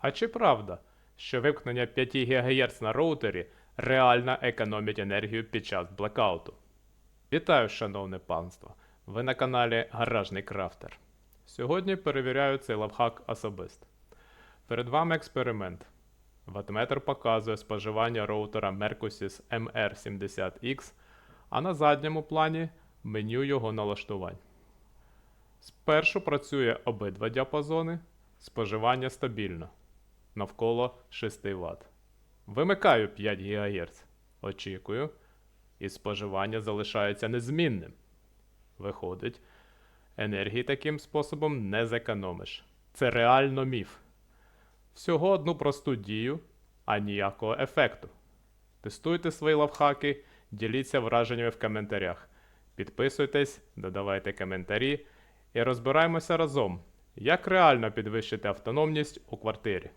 А чи правда, що вимкнення 5 ГГц на роутері реально економить енергію під час блекауту? Вітаю, шановне панство! Ви на каналі Гаражний Крафтер. Сьогодні перевіряю цей лайфхак особисто. Перед вами експеримент. Ватметр показує споживання роутера Mercosys MR70X, а на задньому плані меню його налаштувань. Спершу працює обидва діапазони, споживання стабільно навколо 6 Вт. Вимикаю 5 ГГц. Очікую, і споживання залишається незмінним. Виходить, енергії таким способом не зекономиш. Це реально міф. Всього одну просту дію, а ніякого ефекту. Тестуйте свої лавхаки, діліться враженнями в коментарях. Підписуйтесь, додавайте коментарі і розбираємося разом, як реально підвищити автономність у квартирі.